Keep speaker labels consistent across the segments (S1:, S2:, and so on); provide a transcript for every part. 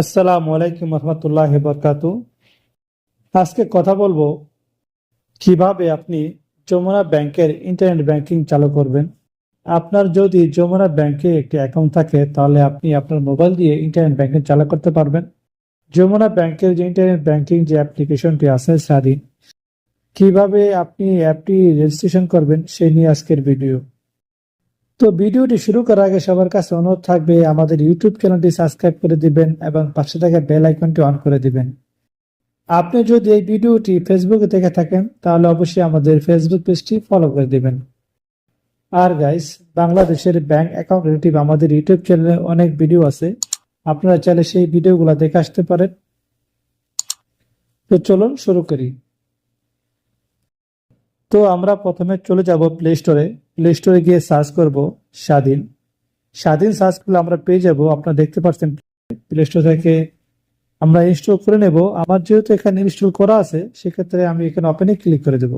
S1: আসসালামু আলাইকুম রহমতুল্লাহ বরকাত। আজকে কথা বলব, কীভাবে আপনি যমুনা ব্যাংকের ইন্টারনেট ব্যাংকিং চালু করবেন। আপনার যদি যমুনা ব্যাংকে একটি অ্যাকাউন্ট থাকে, তাহলে আপনি আপনার মোবাইল দিয়ে ইন্টারনেট ব্যাংকিং চালু করতে পারবেন। যমুনা ব্যাংকের যে ইন্টারনেট ব্যাংকিং যে অ্যাপ্লিকেশনটি আছে, স্বাধীন। কীভাবে আপনি অ্যাপটি রেজিস্ট্রেশন করবেন, সেই নিয়ে আজকের ভিডিও তো ভিডিওটি শুরু করার আগে সবার কাছে অনুরোধ থাকবে, আমাদের ইউটিউব চ্যানেলটি সাবস্ক্রাইব করে দিবেন এবং পাশে থাকা বেল আইকনটি অন করে দিবেন। আপনি যদি এই ভিডিওটি ফেসবুকে দেখে থাকেন, তাহলে অবশ্যই আমাদের ফেসবুক পেজটি ফলো করে দিবেন। আর গাইস বাংলাদেশের ব্যাংক অ্যাকাউন্ট রিলেটিভ আমাদের ইউটিউব চ্যানেলে অনেক ভিডিও আছে। আপনারা চাইলে সেই ভিডিওগুলো দেখে আসতে পারেন। তো চলুন শুরু করি। তো আমরা প্রথমে চলে যাব প্লে স্টোরে প্লে স্টোরে গিয়ে সার্চ করব স্বাধীন স্বাধীন সার্চ করলে আমরা পেয়ে যাব, আপনারা দেখতে পাচ্ছেন প্লে স্টোর থেকে আমরা ইনস্টল করে নেব। আমার যেহেতু এখানে ইনস্টল করা আছে, সেক্ষেত্রে আমি এখানে ওপেনে ক্লিক করে দেব।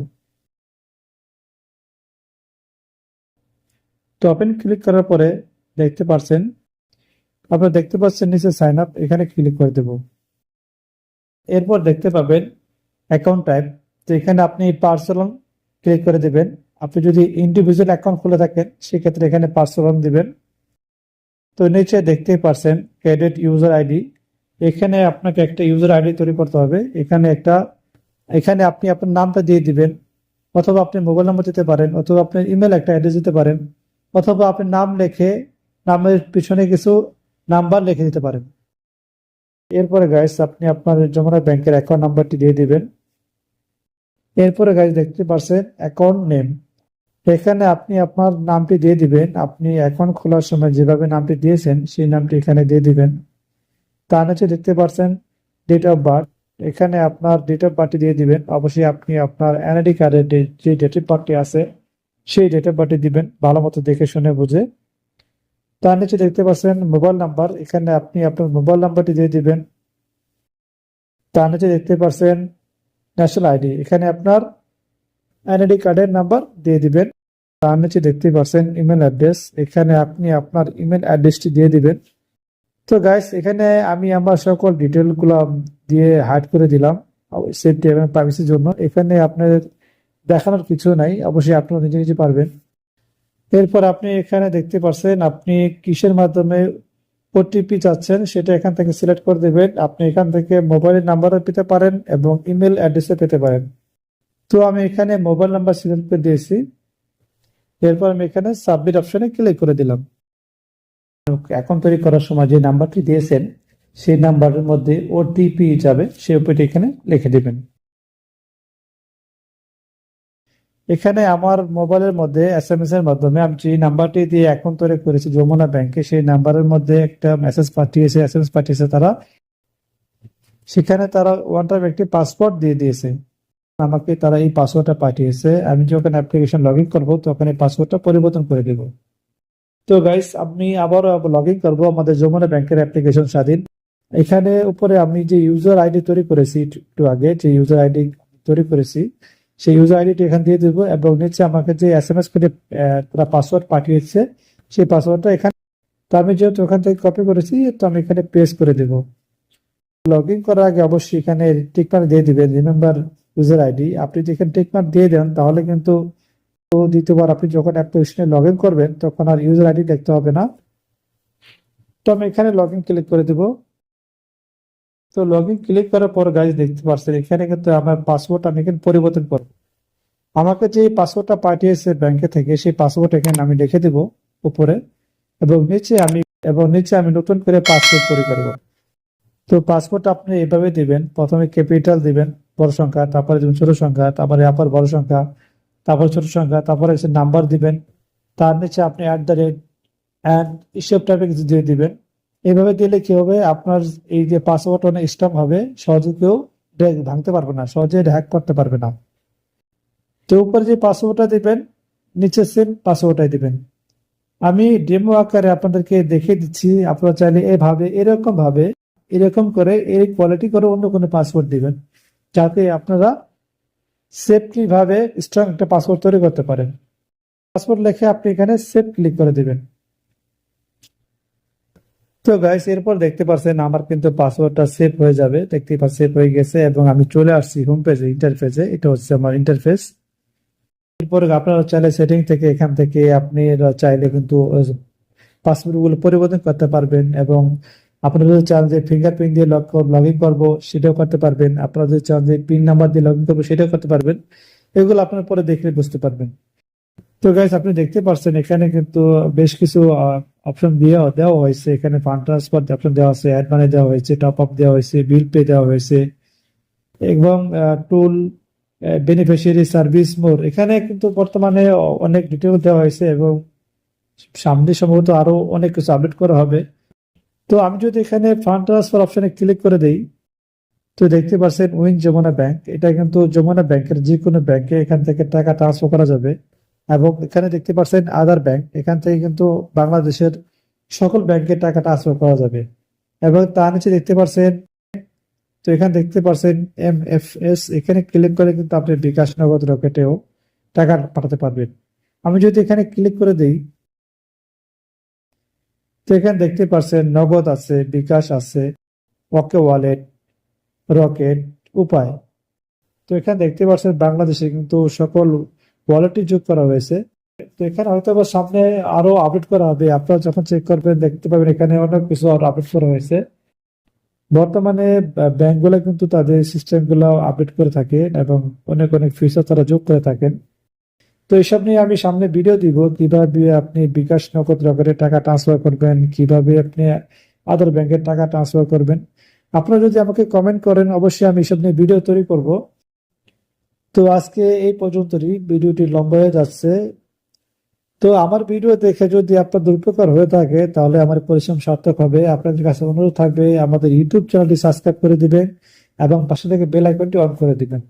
S1: তো ওপেন ক্লিক করার পরে দেখতে পাচ্ছেন, আপনারা দেখতে পাচ্ছেন নিচে সাইন আপ এখানে ক্লিক করে দেব। এরপর দেখতে পাবেন অ্যাকাউন্ট টাইপ তো এখানে আপনি পার্সোনাল ক্লিক করে দিবেন। আপনি যদি ইন্ডিভিজুয়াল অ্যাকাউন্ট খুলে থাকেন, সেক্ষেত্রে এখানে পার্সোনাল দিবেন। তো নিচে দেখতেই পারছেন ক্রেডিট ইউজার আইডি এখানে আপনাকে একটা ইউজার আইডি তৈরি করতে হবে। এখানে একটা, এখানে আপনি আপনার নামটা দিয়ে দিবেন। অথবা আপনি মোবাইল নাম্বার দিতে পারেন, অথবা আপনার ইমেল একটা অ্যাড্রেস দিতে পারেন, অথবা আপনি নাম লেখে নামের পিছনে কিছু নাম্বার লিখে দিতে পারেন। এরপরে গাইস আপনি আপনার যমুনা ব্যাংকের অ্যাকাউন্ট নাম্বারটি দিয়ে দিবেন। এরপরে গাইজ দেখতে পাচ্ছেন অ্যাকাউন্ট নেম এখানে আপনি আপনার নামটি দিয়ে দিবেন। আপনি অ্যাকাউন্ট খোলার সময় যেভাবে নামটি দিয়েছেন, সেই নামটি এখানে দিয়ে দিবেন। তার নিচে দেখতে পাচ্ছেন ডেট অফ বার্থ এখানে আপনার ডেট অফ বার্থটি দিয়ে দিবেন। অবশ্যই আপনি আপনার এনআইডি কার্ডের যে ডেট অফ বার্থটি আছে, সেই ডেট অফ বার্থটি দিবেন। ভালো মতো দেখে শুনে বুঝে। তার নিচে দেখতে পাচ্ছেন মোবাইল নাম্বার এখানে আপনি আপনার মোবাইল নাম্বারটি দিয়ে দিবেন। তার নিচে দেখতে পাচ্ছেন ন্যাশনাল আইডি এখানে আপনার এনআইডি কার্ডের নাম্বার দিয়ে দিবেন। তার নিচে দেখতে পাচ্ছেন ইমেল অ্যাড্রেস এখানে আপনি আপনার ইমেল অ্যাড্রেসটি দিয়ে দিবেন। তো গাইস এখানে আমি আমার সকল ডিটেলগুলো দিয়ে হাইড করে দিলাম সেফটি এবং প্রাইভেসির জন্য। এখানে আপনার দেখানোর কিছু নাই, অবশ্যই আপনারা নিজে নিজে পারবেন। এরপর আপনি এখানে দেখতে পাচ্ছেন, আপনি কিসের মাধ্যমে ওটিপি চাচ্ছেন, সেটা এখান থেকে সিলেক্ট করে দেবেন। আপনি এখান থেকে মোবাইলের নাম্বারও পেতে পারেন এবং ইমেল অ্যাড্রেসও পেতে পারেন। তো আমি এখানে মোবাইল নাম্বার সিলেক্ট করে দিয়েছি। এরপর আমি এখানে সাবমিট অপশনে ক্লিক করে দিলাম। অ্যাকাউন্ট তৈরি করার সময় যে নাম্বারটি দিয়েছেন, সেই নাম্বারের মধ্যে ওটিপি যাবে, সেই ওটিপি এখানে লিখে দিবেন। এখানে আমার মোবাইলের মধ্যে এস এম এস এর মাধ্যমে আমি যে নাম্বারটি দিয়ে অ্যাকাউন্ট তৈরি করেছি যমুনা ব্যাংকে, সেই নাম্বারের মধ্যে একটা মেসেজ পাঠিয়েছে এস এম এস পাঠিয়েছে তারা। সেখানে তারা ওয়ান টাইম একটি পাসওয়ার্ড দিয়ে দিয়েছে। আমাকে তারা এই পাসওয়ার্ডটা পাঠিয়েছে। আমি যখন অ্যাপ্লিকেশন লগ ইন করব, তখন এই পাসওয়ার্ডটা পরিবর্তন করে দেব। তো গাইস আমি আবার লগ ইন করব আমাদের যমুনা ব্যাংকের অ্যাপ্লিকেশন স্বাধীন। এখানে উপরে আমি যে ইউজার আইডি তৈরি করেছি, একটু আগে যে ইউজার আইডি তৈরি করেছি সেই ইউজার আইডিটি এখান দিয়ে দেবো এবং নিচে আমাকে যে এস এম এস করে তারা পাসওয়ার্ড পাঠিয়েছে, সেই পাসওয়ার্ডটা এখানে। তো আমি যেহেতু ওখান থেকে কপি করেছি, তো আমি এখানে পেস্ট করে দেবো। লগ ইন করার আগে অবশ্যই এখানে টিকমার্ক দিয়ে দিবেন রিমেম্বার ইউজার আইডি আপনি যদি এখানে টিকমার্ক দিয়ে দেন, তাহলে কিন্তু তো দ্বিতীয়বার আপনি যখন অ্যাপ্লিকেশনে লগ ইন করবেন, তখন আর ইউজার আইডি দেখতে হবে না। তো আমি এখানে লগ ইন ক্লিক করে দেবো। তো লগ ইন ক্লিক করার পর গাইজ দেখতে পাচ্ছেন এখানে কিন্তু আমার পাসওয়ার্ড আমি এখানে পরিবর্তন করব। আমাকে যে পাসওয়ার্ডটা পাঠিয়েছে ব্যাংকে থেকে, সেই পাসওয়ার্ড এখানে আমি লিখে দেব উপরে এবং নিচে আমি, এবং নিচে আমি নতুন করে পাসওয়ার্ড তৈরি করব। তো পাসওয়ার্ড আপনি এভাবে দিবেন, প্রথমে ক্যাপিটাল দিবেন, বড় সংখ্যা, তারপরে দিবেন ছোট সংখ্যা, তারপরে আবার বড় সংখ্যা, তারপর ছোট সংখ্যা, তারপরে নাম্বার দিবেন, তার নিচে আপনি অ্যাট দ্য রেট অ্যান্ড কিছু দিয়ে দিবেন। এইভাবে দিলে কি হবে? আপনার এই যে পাসওয়ার্ড অনেক স্ট্রং হবে, সহজে কেউ ভাঙতে পারবে না, সহজে হ্যাক করতে পারবে না। তো উপরে যে পাসওয়ার্ডটা দিবেন, নিচে সেম পাসওয়ার্ডটাই দিবেন। আমি ডেমো আকারে আপনাদেরকে দেখিয়ে দিচ্ছি, আপনারা চাইলে এভাবে, এরকম ভাবে, এরকম করে এই কোয়ালিটি করে অন্য কোনো পাসওয়ার্ড দিবেন, যাতে আপনারা সেফলি ভাবে স্ট্রং একটা পাসওয়ার্ড তৈরি করতে পারেন। পাসওয়ার্ড লিখে আপনি এখানে সেভ ক্লিক করে দিবেন। তো গাইস এরপর দেখতে পাচ্ছেন আমার কিন্তু পাসওয়ার্ডটা সেভ হয়ে যাবে। দেখতে পাচ্ছেন সেভ হয়ে গেছে এবং আমি চলে আসছি হোম পেজে ইন্টারফেসে এটা হচ্ছে আমার ইন্টারফেস এরপর আপনারা চাইলে সেটিং থেকে এখান থেকে আপনি চাইলে কিন্তু পাসওয়ার্ডগুলো পরিবর্তন করতে পারবেন এবং আপনারা যদি চান যে ফিঙ্গারপ্রিন্ট দিয়ে লগ লগ ইন করব, সেটাও করতে পারবেন। আপনারা যদি চান যে পিন নাম্বার দিয়ে লগ ইন করব, সেটাও করতে পারবেন। এগুলো আপনার পরে দেখলে বুঝতে পারবেন। তো গাইস আপনি দেখতে পাচ্ছেন এখানে কিন্তু বেশ কিছু অপশন দিয়ে দেওয়া হয়েছে। এখানে ফান্ড ট্রান্সফার অপশন দেওয়া হয়েছে অ্যাড মানি দেওয়া হয়েছে টপ আপ দেওয়া হয়েছে বিল পে দেওয়া হয়েছে, এবং টুল বেনিফিশিয়ারি সার্ভিস মোর এখানে কিন্তু বর্তমানে অনেক ডিটেল দেওয়া হয়েছে এবং সামনে সম্ভবত আরও অনেক কিছু আপডেট করা হবে। তো আমি যদি এখানে ফান্ড ট্রান্সফার অপশনে ক্লিক করে দেই, তো দেখতে পাচ্ছেন উইন যমুনা ব্যাংক এটা কিন্তু যমুনা ব্যাংকের যে কোনো ব্যাংকে এখান থেকে টাকা ট্রান্সফার করা যাবে। এবং এখানে দেখতে পাচ্ছেন আদার ব্যাংক এখান থেকে কিন্তু বাংলাদেশের সকল ব্যাংকে টাকা ট্রান্সফার করা যাবে। এবং তার নিচে দেখতে পাচ্ছেন, তো এখানে দেখতে পাচ্ছেন এম এফ এস এখানে ক্লিক করে কিন্তু আপনি বিকাশ নগদ রকেটেও টাকা পাঠাতে পারবেন। আমি যদি এখানে ক্লিক করে দিই, তো এখানে দেখতে পাচ্ছেন নগদ আছে, বিকাশ আছে, ওকে ওয়ালেট রকেট উপায়। তো এখানে দেখতে পাচ্ছেন বাংলাদেশে কিন্তু সকল ওয়ালেটই যোগ করা হয়েছে। তো এখানে হয়তো বা সামনে আরও আপডেট করা হবে। আপনারা যখন চেক করবেন, দেখতে পাবেন এখানে অনেক কিছু আপডেট করা হয়েছে। বর্তমানে ব্যাংকগুলো কিন্তু তাদের সিস্টেমগুলো আপডেট করে থাকে এবং অনেক অনেক ফিচার তারা যোগ করে থাকেন। তো এইসব নিয়ে আমি সামনে ভিডিও দিব, কীভাবে আপনি বিকাশ নগদ রকেটে টাকা ট্রান্সফার করবেন, কীভাবে আপনি আদার ব্যাংকের টাকা ট্রান্সফার করবেন। আপনারা যদি আমাকে কমেন্ট করেন, অবশ্যই আমি এসব নিয়ে ভিডিও তৈরি করব। তো আজকে এই পর্যন্তই। ভিডিওটি লম্বা হয়ে যাচ্ছে। তো আমার ভিডিও দেখে যদি আপনার দুর্পকার হয়ে থাকে, তাহলে আমার পরিশ্রম সার্থক হবে। আপনাদের কাছে অনুরোধ থাকবে, আমাদের ইউটিউব চ্যানেলটি সাবস্ক্রাইব করে দিবেন এবং পাশে থেকে বেল আইকনটি অন করে দিবেন।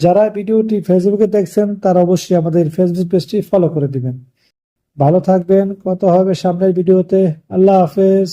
S1: যারা ভিডিওটি ফেসবুকে দেখছেন, তারা অবশ্যই আমাদের ফেসবুক পেজটি ফলো করে দিবেন। ভালো থাকবেন। কত হবে সামনের ভিডিওতে। আল্লাহ হাফেজ।